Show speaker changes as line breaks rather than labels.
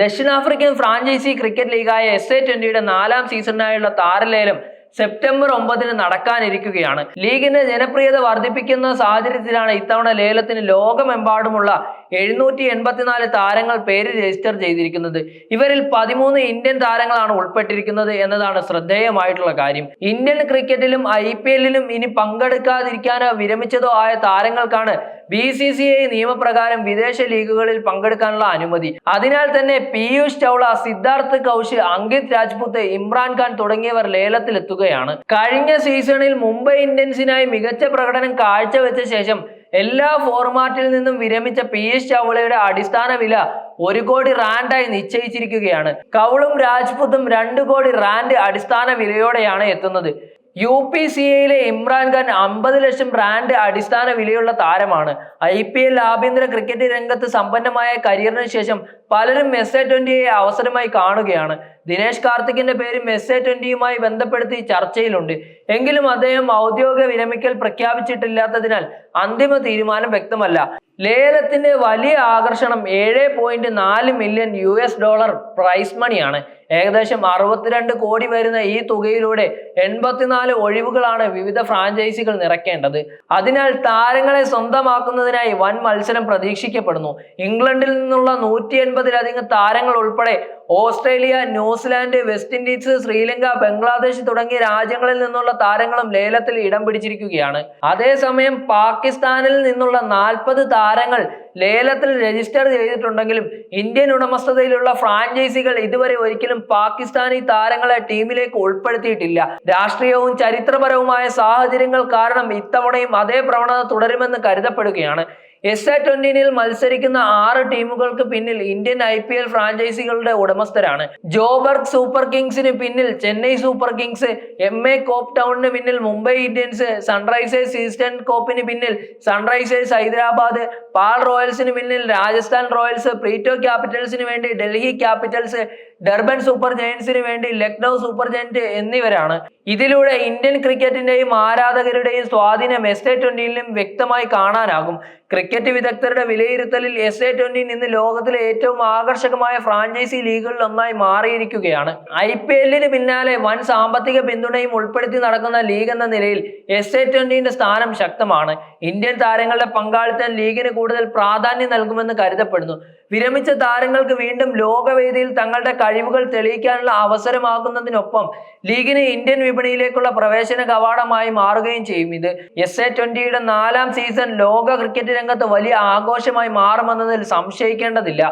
ദക്ഷിണാഫ്രിക്കൻ franchise cricket ലീഗായ S A ട്വന്റിയുടെ നാലാം സീസണിനായുള്ള താരലേലം സെപ്റ്റംബർ ഒമ്പതിന് നടക്കാനിരിക്കുകയാണ്. ലീഗിന്റെ ജനപ്രിയത വർദ്ധിപ്പിക്കുന്ന സാഹചര്യത്തിലാണ് ഇത്തവണ ലേലത്തിന് ലോകമെമ്പാടുമുള്ള എഴുന്നൂറ്റി എൺപത്തിനാല് താരങ്ങൾ പേര് രജിസ്റ്റർ ചെയ്തിരിക്കുന്നത്. ഇവരിൽ പതിമൂന്ന് ഇന്ത്യൻ താരങ്ങളാണ് ഉൾപ്പെട്ടിരിക്കുന്നത് എന്നതാണ് ശ്രദ്ധേയമായിട്ടുള്ള കാര്യം. ഇന്ത്യൻ ക്രിക്കറ്റിലും ഐ പി എല്ലിലും ഇനി പങ്കെടുക്കാതിരിക്കാനോ വിരമിച്ചതോ ആയ താരങ്ങൾക്കാണ് ബി സി സി ഐ നിയമപ്രകാരം വിദേശ ലീഗുകളിൽ പങ്കെടുക്കാനുള്ള അനുമതി. അതിനാൽ തന്നെ പീയൂഷ് ചൗള സിദ്ധാർത്ഥ് കൗശ് അങ്കിത് രാജ്പുത്ത് ഇമ്രാൻഖാൻ തുടങ്ങിയവർ ലേലത്തിലെത്തുകയാണ്. കഴിഞ്ഞ സീസണിൽ മുംബൈ ഇന്ത്യൻസിനായി മികച്ച പ്രകടനം കാഴ്ചവെച്ച ശേഷം എല്ലാ ഫോർമാറ്റിൽ നിന്നും വിരമിച്ച പി എസ് ചവളയുടെ അടിസ്ഥാന വില ഒരു കോടി റാൻഡായി നിശ്ചയിച്ചിരിക്കുകയാണ്. കൗളും രാജ്പുത്തും രണ്ട് കോടി റാൻഡ് അടിസ്ഥാന വിലയോടെയാണ് എത്തുന്നത്. യു പി സി എയിലെ ഇമ്രാൻഖാൻ അമ്പത് ലക്ഷം റാൻഡ് അടിസ്ഥാന വിലയുള്ള താരമാണ്. ഐ പി എൽ ആഭ്യന്തര ക്രിക്കറ്റ് രംഗത്ത് സമ്പന്നമായ കരിയറിന് ശേഷം പലരും മെസ്സെ ട്വന്റിയെ അവസരമായി കാണുകയാണ്. ദിനേശ് കാർത്തിക്കിന്റെ പേര് മെസ്സെ ട്വന്റിയുമായി ബന്ധപ്പെടുത്തി ചർച്ചയിലുണ്ട്. എങ്കിലും അദ്ദേഹം ഔദ്യോഗിക വിരമിക്കൽ പ്രഖ്യാപിച്ചിട്ടില്ലാത്തതിനാൽ അന്തിമ തീരുമാനം വ്യക്തമല്ല. ലേലത്തിന്റെ വലിയ ആകർഷണം ഏഴ് പോയിന്റ് നാല് million U S dollar prize മണിയാണ് ഏകദേശം അറുപത്തിരണ്ട് കോടി വരുന്ന ഈ തുകയിലൂടെ എൺപത്തിനാല് ഒഴിവുകളാണ് വിവിധ ഫ്രാഞ്ചൈസികൾ നിറയ്ക്കേണ്ടത്. അതിനാൽ താരങ്ങളെ സ്വന്തമാക്കുന്നതിനായി വൻ മത്സരം പ്രതീക്ഷിക്കപ്പെടുന്നു. ഇംഗ്ലണ്ടിൽ നിന്നുള്ള നൂറ്റി എൺപതിലധികം താരങ്ങൾ ഉൾപ്പെടെ Australia New Zealand West Indies Sri Lanka Bangladesh തുടങ്ങിയ രാജ്യങ്ങളിൽ നിന്നുള്ള താരങ്ങളും ലേലത്തിൽ ഇടം പിടിച്ചിരിക്കുകയാണ്. അതേസമയം പാകിസ്ഥാനിൽ നിന്നുള്ള നാൽപ്പത് താരങ്ങൾ ലേലത്തിൽ രജിസ്റ്റർ ചെയ്തിട്ടുണ്ടെങ്കിലും ഇന്ത്യൻ ഉടമസ്ഥതയിലുള്ള ഫ്രാഞ്ചൈസികൾ ഇതുവരെ ഒരിക്കലും പാകിസ്ഥാനി താരങ്ങളെ ടീമിലേക്ക് ഉൾപ്പെടുത്തിയിട്ടില്ല. രാഷ്ട്രീയവും ചരിത്രപരവുമായ സാഹചര്യങ്ങൾ കാരണം ഇത്തവണയും അതേ പ്രവണത തുടരുമെന്ന് കരുതപ്പെടുകയാണ്. എസ് എ ട്വന്റിനിൽ മത്സരിക്കുന്ന ആറ് ടീമുകൾക്ക് പിന്നിൽ ഇന്ത്യൻ ഐ പി എൽ ഫ്രാഞ്ചൈസികളുടെ ഉടമസ്ഥരാണ്. ജോബർഗ് സൂപ്പർ കിങ്സിന് പിന്നിൽ Chennai Super Kings M A Cape ടൗണിന് പിന്നിൽ മുംബൈ ഇന്ത്യൻസ് സൺറൈസേഴ്സ് ഈസ്റ്റേൺ കോപ്പിന് പിന്നിൽ സൺറൈസേഴ്സ് ഹൈദരാബാദ് പാൽ റോയൽസിന് പിന്നിൽ രാജസ്ഥാൻ റോയൽസ് പ്രീറ്റോ ക്യാപിറ്റൽസിന് വേണ്ടി ഡൽഹി ക്യാപിറ്റൽസ് ഡർബൻ സൂപ്പർ ജയൻസിന് വേണ്ടി ലക്നൗ സൂപ്പർ ജയന്റ് എന്നിവരാണ്. ഇതിലൂടെ ഇന്ത്യൻ ക്രിക്കറ്റിന്റെയും ആരാധകരുടെയും സ്വാധീനം എസ് എ ട്വന്റിയിലും വ്യക്തമായി കാണാനാകും. ക്രിക്കറ്റ് വിദഗ്ധരുടെ വിലയിരുത്തലിൽ എസ് എ ട്വന്റി ഇന്ന് ലോകത്തിലെ ഏറ്റവും ആകർഷകമായ ഫ്രാഞ്ചൈസി ലീഗുകളിൽ ഒന്നായി മാറിയിരിക്കുകയാണ്. ഐ പി എല്ലിന് പിന്നാലെ വൻ സാമ്പത്തിക പിന്തുണയും ഉൾപ്പെടുത്തി നടക്കുന്ന ലീഗ് എന്ന നിലയിൽ എസ് എ ട്വന്റിന്റെ സ്ഥാനം ശക്തമാണ്. ഇന്ത്യൻ താരങ്ങളുടെ പങ്കാളിത്തം ലീഗിന് കൂടുതൽ പ്രാധാന്യം നൽകുമെന്ന് കരുതപ്പെടുന്നു. വിരമിച്ച താരങ്ങൾക്ക് വീണ്ടും ലോകവേദിയിൽ തങ്ങളുടെ കഴിവുകൾ തെളിയിക്കാനുള്ള അവസരമാകുന്നതിനൊപ്പം ലീഗിന് ഇന്ത്യൻ വിപണിയിലേക്കുള്ള പ്രവേശന കവാടമായി മാറുകയും ചെയ്യും. ഇത് എസ് എ ട്വന്റിയുടെ നാലാം സീസൺ ലോക ക്രിക്കറ്റ് രംഗത്ത് വലിയ ആഘോഷമായി മാറുമെന്നതിൽ സംശയിക്കേണ്ടതില്ല.